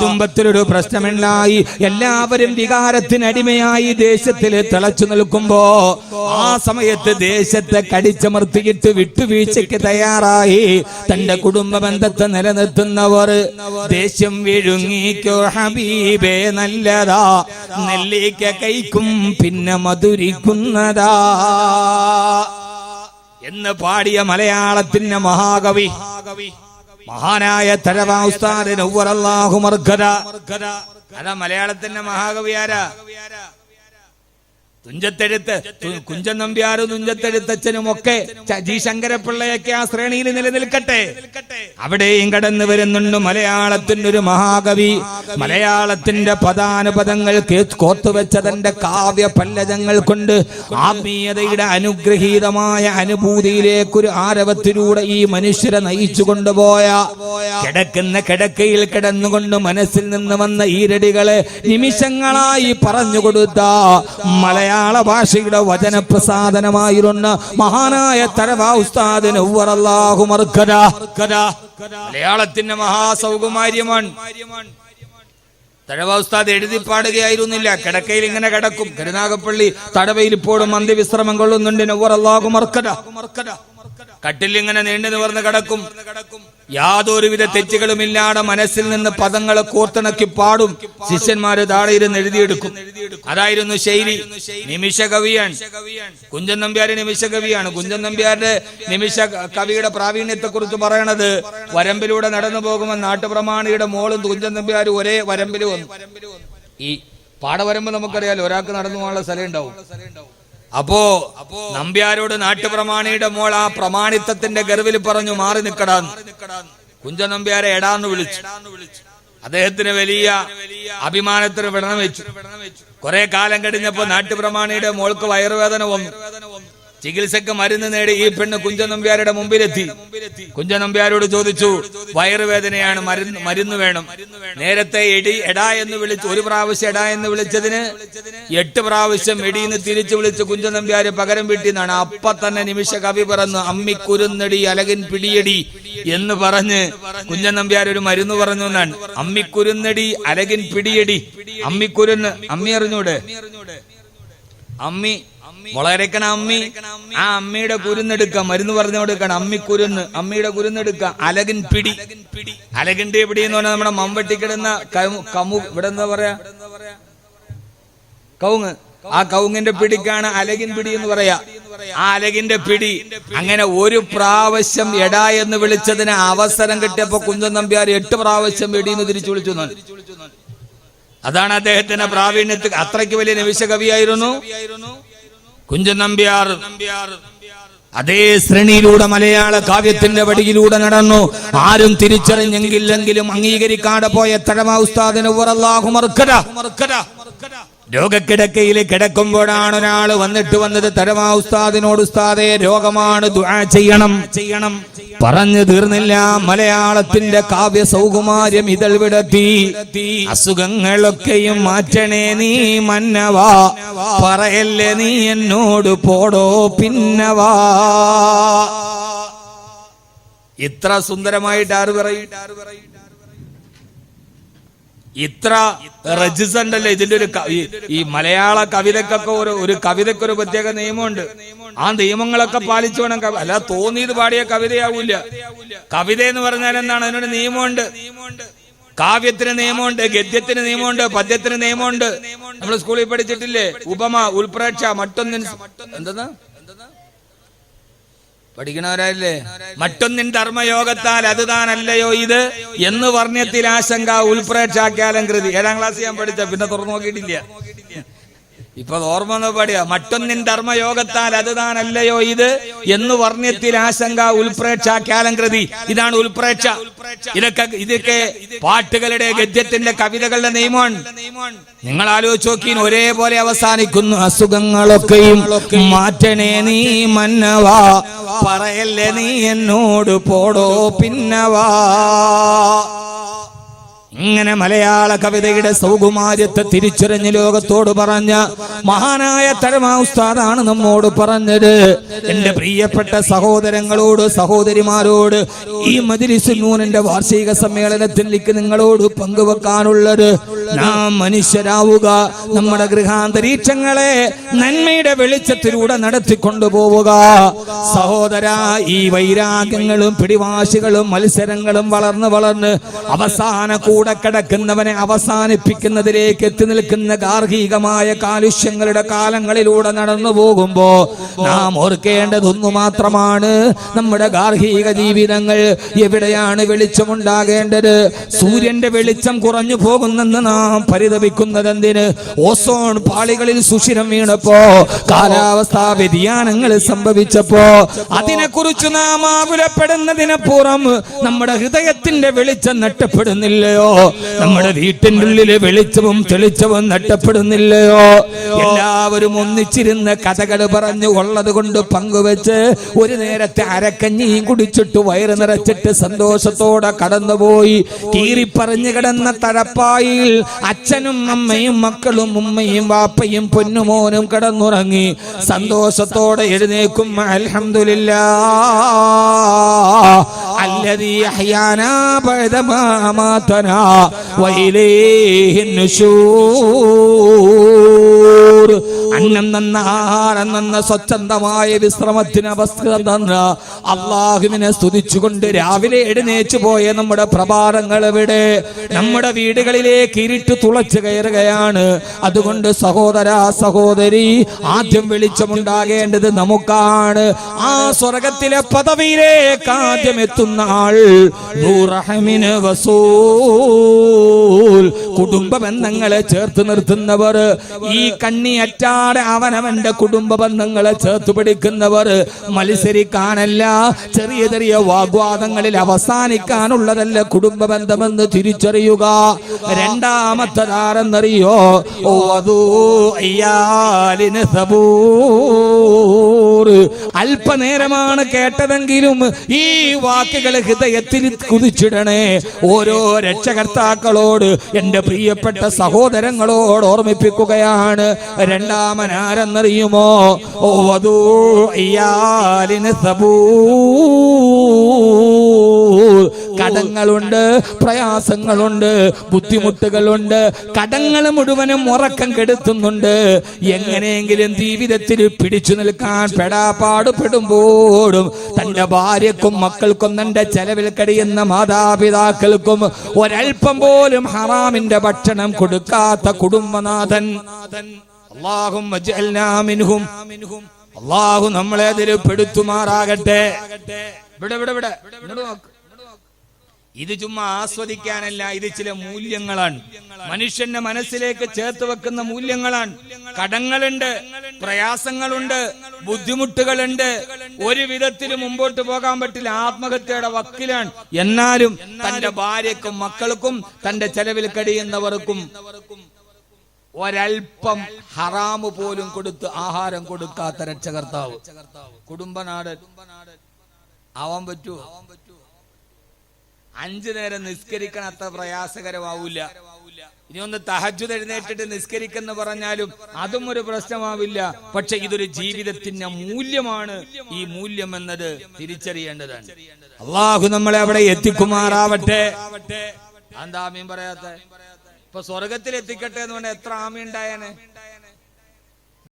കുടുംബത്തിലൊരു പ്രശ്നമുണ്ടായി എല്ലാവരും വികാരത്തിനടിമയായി ദേശത്തിൽ തിളച്ചു നിൽക്കുമ്പോ ആ സമയത്ത് ദേശത്തെ കടിച്ചമർത്തിയിട്ട് വിട്ടുവീഴ്ചയ്ക്ക് തയ്യാറായി തന്റെ കുടുംബ ബന്ധത്തെ നിലനിർത്തുന്നവർ ദേഷ്യം വിഴുങ്ങിക്കോ ഹബീബേ നല്ലതാ. നെല്ലിക്ക കൈക്കും പിന്നെ മധുരിക്കുന്നതാ. എന്ന് പാടിയ മലയാളത്തിന്റെ മഹാകവി മഹാനായ തരവ ഉസ്താദ് നൗവറല്ലാഹു അതാ മലയാളത്തിന്റെ മഹാകവി ആരാ? തുഞ്ചത്തെഴുത്ത് കുഞ്ചൻ നമ്പ്യാരും തുഞ്ചത്തെഴുത്തച്ഛനും ഒക്കെ ജി. ശങ്കരപ്പിള്ളയൊക്കെ ആ ശ്രേണിയിൽ നിലനിൽക്കട്ടെ. അവിടെയും കടന്നു വരുന്നുണ്ട് മലയാളത്തിന്റെ ഒരു മഹാകവി. മലയാളത്തിന്റെ പദാനുപദങ്ങൾ കോത്തുവെച്ചതന്റെ കാവ്യ പല്ലജങ്ങൾ കൊണ്ട് ആത്മീയതയുടെ അനുഗ്രഹീതമായ അനുഭൂതിയിലേക്കൊരു ആരവത്തിലൂടെ ഈ മനുഷ്യരെ നയിച്ചു കൊണ്ടുപോയ കിടക്കുന്ന കിടക്കയിൽ കിടന്നുകൊണ്ട് മനസ്സിൽ നിന്ന് വന്ന ഈരടികളെ നിമിഷങ്ങളായി പറഞ്ഞു കൊടുത്ത മലയാള ഭാഷയുടെ വചനപ്രസാദനമായിരുന്ന മഹാനായ തരവ ഉസ്താദ്. മലയാളത്തിന്റെ മഹാസൗകുമാര്യമാണ് തഴവ ഉസ്താദ് എഴുതി പാടുകയായിരുന്നില്ല കിടക്കയിൽ ഇങ്ങനെ കിടക്കും കരുനാഗപ്പള്ളി തടവയിൽ ഇപ്പോഴും അന്ത്യവിശ്രമം കൊള്ളുന്നുണ്ട് നൗവറല്ലാഹു മർക്കദ. കട്ടിൽ ഇങ്ങനെ നീണ്ടു നിവർന്ന് കിടക്കും കിടക്കും യാതൊരുവിധ തെറ്റുകളുമില്ലാതെ മനസ്സിൽ നിന്ന് പദങ്ങളെ കോർത്തിണക്കി പാടും. ശിഷ്യന്മാര് താഴെ ഇരുന്ന് എഴുതിയെടുക്കും. അതായിരുന്നു ശൈലി. നിമിഷ കവിയാണ്. കുഞ്ചൻ നമ്പ്യാര് നിമിഷ കവിയാണ്. കുഞ്ചൻ നമ്പ്യാരുടെ നിമിഷ കവിയുടെ പ്രാവീണ്യത്തെ കുറിച്ച് പറയണത് വരമ്പിലൂടെ നടന്നു പോകുമ്പോൾ നാട്ടുപ്രമാണിയുടെ മോളും കുഞ്ചൻ നമ്പ്യാരും ഒരേ വരമ്പിൽ വന്നു. ഈ പാടവരമ്പ് നമുക്കറിയാലോ ഒരാൾക്ക് നടന്നു പോകാനുള്ള സ്ഥലം ഉണ്ടാവും. അപ്പോ നമ്പ്യാരോട് നാട്ടുപ്രമാണിയുടെ മോൾ ആ പ്രമാണിത്വത്തിന്റെ ഗർവിൽ പറഞ്ഞു മാറി നിക്കടാന്ന്. കുഞ്ച നമ്പ്യാരെ എടാന്ന് വിളിച്ചു. അദ്ദേഹത്തിന് വലിയ അഭിമാനത്തിന് വിടണം വെച്ചു. കുറെ കാലം കഴിഞ്ഞപ്പോ നാട്ടുപ്രമാണിയുടെ മോൾക്ക് വയറുവേദന വന്നു. ചികിത്സക്ക് മരുന്ന് നേടി ഈ പെണ്ണ് കുഞ്ചൻ നമ്പ്യാരുടെ മുമ്പിലെത്തി. കുഞ്ചൻ നമ്പ്യാരോട് ചോദിച്ചു വയറുവേദനയാണ് മരുന്ന് മരുന്ന് വേണം. നേരത്തെ എടി എടാ എന്ന് വിളിച്ചു ഒരു പ്രാവശ്യം എടാ എന്ന് വിളിച്ചതിന് എട്ട് പ്രാവശ്യം എടിന്ന് തിരിച്ചു വിളിച്ച് കുഞ്ചൻ നമ്പ്യാര് പകരം വീട്ടിന്നാണ്. അപ്പ തന്നെ നിമിഷ കവി പറന്ന് അമ്മി കുരുന്നടി അലകിൻ പിടിയടി എന്ന് പറഞ്ഞ് കുഞ്ചൻ നമ്പ്യാർ ഒരു മരുന്ന് പറഞ്ഞു എന്നാണ്. അമ്മി കുരുന്നടി അലകിൻ പിടിയടി. അമ്മിക്കുരുന്ന് അമ്മി അറിഞ്ഞൂടെ? അമ്മി മുളകരക്കണ അമ്മി ആ അമ്മയുടെ കുരുന്നെടുക്ക. മരുന്ന് പറഞ്ഞു കൊടുക്കണം അമ്മി കുരുന്ന്. അമ്മിയുടെ കുരുന്നെടുക്ക. അലകിൻ പിടി. അലകിന്റെ പിടി എന്ന് പറഞ്ഞാൽ നമ്മുടെ മമ്പട്ടി കിടന്ന കമു- ഇവിടെ എന്താ പറയാ? കവുങ്ങ്. ആ കവുങ്ങിന്റെ പിടിക്കാണ് അലകിൻ പിടി എന്ന് പറയാ. ആ അലകിന്റെ പിടി. അങ്ങനെ ഒരു പ്രാവശ്യം എടാ എന്ന് വിളിച്ചതിന് അവസരം കിട്ടിയപ്പോ കുഞ്ചൻ നമ്പ്യാർ എട്ട് പ്രാവശ്യം വെടിന്ന് തിരിച്ചു വിളിച്ചു അതാണ് അദ്ദേഹത്തിന്റെ പ്രാവീണ്യത്തിൽ അത്രയ്ക്ക് വലിയ നിമിഷ കവിയായിരുന്നു കുഞ്ചൻ നമ്പ്യാർ അതേ ശ്രേണിയിലൂടെ മലയാള കാവ്യത്തിന്റെ വടിയിലൂടെ നടന്നു. ആരും തിരിച്ചറിഞ്ഞെങ്കിലെങ്കിലും അംഗീകരിക്കാതെ പോയ തഴമ ഉസ്താദിന് ഉറല്ലാഹു കിടക്കുമ്പോഴാണ് ഒരാൾ വന്നിട്ട് വന്നത് തരമാ ഉസ്താദിനോട്. ഉസ്താദെ രോഗമാണ് ദുആ ചെയ്യണം ചെയ്യണം. പറഞ്ഞു തീർന്നില്ല. മലയാളത്തിന്റെ കാവ്യ സൗകുമാര്യം ഇതൾ വിടത്തി അസുഖങ്ങളൊക്കെയും മാറ്റണേ നീ മന്നവാ. പറയല്ലേ നീ എന്നോട് പോടോ പിന്നവാ. ഇത്ര സുന്ദരമായിട്ട് ആര് പറയും? ഇത്ര റജിസ് ഉണ്ടല്ലോ ഇതിന്റെ ഒരു ഈ- മലയാള കവിതക്കൊക്കെ ഒരു ഒരു കവിതയ്ക്ക് ഒരു പ്രത്യേക നിയമമുണ്ട്. ആ നിയമങ്ങളൊക്കെ പാലിച്ചു വേണം അല്ല തോന്നിയത് പാടിയ കവിതയാവൂല കവിത എന്ന് പറഞ്ഞാൽ എന്താണ്? അതിനൊരു നിയമമുണ്ട്. കാവ്യത്തിന് നിയമമുണ്ട് ഗദ്യത്തിന് നിയമമുണ്ട് പദ്യത്തിന് നിയമമുണ്ട്. നമ്മൾ സ്കൂളിൽ പഠിച്ചിട്ടില്ലേ? ഉപമ ഉൾപ്രേക്ഷ മറ്റൊന്നിന് എന്താ പഠിക്കണവരല്ലേ മറ്റൊന്നിൻ ധർമ്മയോഗത്താൽ അത് താനല്ലയോ ഇത്? എന്ന് വർണ്യത്തിൽ ആശങ്ക ഉൾപ്രേക്ഷാക്കാലം കൃതി. ഏഴാം ക്ലാസ് ഞാൻ പഠിച്ച പിന്നെ തുറന്നു നോക്കിയിട്ടില്ല. ഇപ്പൊ ഓർമ്മ പാടിയ. മറ്റൊന്നിൻ ധർമ്മയോഗത്താൽ അത് താനല്ലയോ ഇത്? എന്ന് വർണ്യത്തിൽ ആശങ്ക ഉൾപ്രേക്ഷാക്കാലം കൃതി ഇതാണ് ഉൾപ്രേക്ഷ. ഇതൊക്കെ ഇതൊക്കെ പാട്ടുകളുടെ ഗദ്യത്തിന്റെ കവിതകളുടെ നിയമമാണ് നിങ്ങൾ ആലോചിച്ച് നോക്കി ഒരേപോലെ അവസാനിക്കുന്നു അസുഖങ്ങളൊക്കെയും. മാറ്റണേ നീ മന്നവാ. പറയല്ലേ നീ എന്നോട് പോടോ പിന്നവാ. ഇങ്ങനെ മലയാള കവിതയുടെ സൗകുമാര്യത്തെ തിരിച്ചറിഞ്ഞ് ലോകത്തോട് പറഞ്ഞ മഹാനായ തരമാ ഉസ്താദാണ് നമ്മോട് പറഞ്ഞത്. എന്റെ പ്രിയപ്പെട്ട സഹോദരങ്ങളോട് സഹോദരിമാരോട് ഈ മജിലിസുന്നൂനിന്റെ വാർഷിക സമ്മേളനത്തിലേക്ക് നിങ്ങളോട് പങ്കുവെക്കാനുള്ളത്. നാം മനുഷ്യരാവുക നമ്മുടെ ഗൃഹാന്തരീക്ഷങ്ങളെ നന്മയുടെ വെളിച്ചത്തിലൂടെ നടത്തിക്കൊണ്ടുപോവുക. സഹോദര ഈ വൈരാഗ്യങ്ങളും പിടിവാശികളും മത്സരങ്ങളും വളർന്ന് വളർന്ന് അവസാന കിടക്കുന്നവനെ അവസാനിപ്പിക്കുന്നതിലേക്ക് എത്തി നിൽക്കുന്ന ഗാർഹികമായ കാലുഷ്യങ്ങളുടെ കാലങ്ങളിലൂടെ നടന്നു പോകുമ്പോ നാം ഓർക്കേണ്ടതൊന്നു മാത്രമാണ് നമ്മുടെ ഗാർഹിക ജീവിതങ്ങൾ എവിടെയാണ് വെളിച്ചമുണ്ടാകേണ്ടത്? സൂര്യന്റെ വെളിച്ചം കുറഞ്ഞു പോകുന്നെന്ന് നാം പരിതപിക്കുന്നത് എന്തിന് ഓസോൺ പാളികളിൽ സുഷിരം വീണപ്പോ കാലാവസ്ഥാ വ്യതിയാനങ്ങൾ സംഭവിച്ചപ്പോ അതിനെക്കുറിച്ച് നാം ആകുലപ്പെടുന്നതിനപ്പുറം നമ്മുടെ ഹൃദയത്തിന്റെ വെളിച്ചം നഷ്ടപ്പെടുന്നില്ലയോ? നമ്മുടെ വീട്ടിന്റെ ഉള്ളിലെ വെളിച്ചവും തെളിച്ചവും നഷ്ടപ്പെടുന്നില്ലയോ? എല്ലാവരും ഒന്നിച്ചിരുന്ന് കഥകൾ പറഞ്ഞു ഉള്ളത് കൊണ്ട് പങ്കുവെച്ച് ഒരു നേരത്തെ അരക്കഞ്ഞിയും കുടിച്ചിട്ട് വയറ് നിറച്ചിട്ട് സന്തോഷത്തോടെ കടന്നുപോയി. കീറിപ്പറഞ്ഞു കിടന്ന തഴപ്പായിൽ അച്ഛനും അമ്മയും മക്കളും ഉമ്മയും വാപ്പയും പൊന്നുമോനും കിടന്നുറങ്ങി. സന്തോഷത്തോടെ എഴുന്നേക്കും അൽഹംദുലില്ലാ. الذي أحيانا بعدما أماتنا وإليه النشور അന്നം നന്ന ആഹാരം നന്ന സ്വച്ഛന്തമായ വിശ്രമത്തിന് അവസ്ഥ തന്ന അള്ളാഹുവിനെ സ്തുതിച്ചുകൊണ്ട് രാവിലെ എഴുന്നേറ്റ് പോയ നമ്മുടെ പ്രഭാതങ്ങൾ എവിടെ നമ്മുടെ വീടുകളിലേക്ക് ഇരുട്ട് തുളച്ചു കയറുകയാണ് അതുകൊണ്ട് സഹോദര സഹോദരി ആദ്യം വെളിച്ചമുണ്ടാകേണ്ടത് നമുക്കാണ് ആ സ്വർഗത്തിലെ പദവിയിലേക്ക് ആദ്യം എത്തുന്ന നൂറഹമിന് വസൂൽ. കുടുംബ ബന്ധങ്ങളെ ചേർത്ത് നിർത്തുന്നവർ ഈ കണ്ണി അറ്റാടെ അവനവന്റെ കുടുംബ ബന്ധങ്ങളെ ചേർത്ത് പിടിക്കുന്നവർ മത്സരിക്കാനല്ല ചെറിയ ചെറിയ വാഗ്വാദങ്ങളിൽ അവസാനിക്കാനുള്ളതല്ല കുടുംബ ബന്ധമെന്ന് തിരിച്ചറിയുക അയ്യാലിന് സബൂർ. അല്പനേരമാണ് കേട്ടതെങ്കിലും ഈ വാക്കുകൾ ഹൃദയത്തിൽ കുതിച്ചിടണേ. ഓരോ രക്ഷകർത്താക്കളോട് എന്റെ പ്രിയപ്പെട്ട സഹോദരങ്ങളോട് ഓർമ്മിപ്പിക്കുകയാണ്. രണ്ടാമനാരെന്നറിയുമോ? ഓ വധൂ അയ്യാലിന് സബൂർ കടങ്ങളുണ്ട് പ്രയാസങ്ങളുണ്ട് ബുദ്ധിമുട്ടുകളുണ്ട്. കടങ്ങൾ മുഴുവനും ഉറക്കം കെടുത്തുന്നുണ്ട്. എങ്ങനെയെങ്കിലും ജീവിതത്തിൽ പിടിച്ചു നിൽക്കാൻ പെടാപ്പാടുപെടുമ്പോഴും തന്റെ ഭാര്യക്കും മക്കൾക്കും തന്റെ ചെലവിൽ കഴിയുന്ന മാതാപിതാക്കൾക്കും ഒരൽപ്പം പോലും ഹറാമിന്റെ ഭക്ഷണം കൊടുക്കാത്ത കുടുംബനാഥൻ. അള്ളാഹും നമ്മളെ അതിൽ പെടുത്തുമാറാകട്ടെ. ഇവിടെ ഇവിടെ ഇവിടെ ഇങ്ങോട്ട് നോക്ക്. ഇത് ചുമ്മാ ആസ്വദിക്കാനല്ല ഇത് ചില മൂല്യങ്ങളാണ്. മനുഷ്യന്റെ മനസ്സിലേക്ക് ചേർത്ത് വെക്കുന്ന മൂല്യങ്ങളാണ്. കടങ്ങളുണ്ട് പ്രയാസങ്ങളുണ്ട് ബുദ്ധിമുട്ടുകളുണ്ട്. ഒരു വിധത്തിൽ മുമ്പോട്ട് പോകാൻ പറ്റില്ല. ആത്മഹത്യയുടെ വക്കിലാണ്. എന്നാലും തന്റെ ഭാര്യക്കും മക്കൾക്കും തന്റെ ചെലവിൽ കഴിയുന്നവർക്കും ഒരൽപ്പം ഹറാമ് പോലും കൊടുത്ത് ആഹാരം കൊടുക്കാത്ത രക്ഷകർത്താവ്. കുടുംബനാട്. ആവാൻ പറ്റുമോ അഞ്ചു നേരം നിസ്കരിക്കണം അത്ര പ്രയാസകരമാവില്ല ഇനി ഒന്ന് തഹജുദ് എഴുന്നേറ്റിട്ട് നിസ്കരിക്കെന്ന് പറഞ്ഞാലും അതും ഒരു പ്രശ്നമാവില്ല. പക്ഷെ ഇതൊരു ജീവിതത്തിന്റെ മൂല്യമാണ്. ഈ മൂല്യം എന്നത് തിരിച്ചറിയേണ്ടതാണ്. അള്ളാഹു നമ്മളെ അവിടെ എത്തിക്കുമാറാവട്ടെ. എന്താ ആമീൻ പറയാത്ത? ഇപ്പൊ സ്വർഗത്തിൽ എത്തിക്കട്ടെ എന്ന് പറഞ്ഞാൽ എത്ര ആമി ഉണ്ടായാനെ?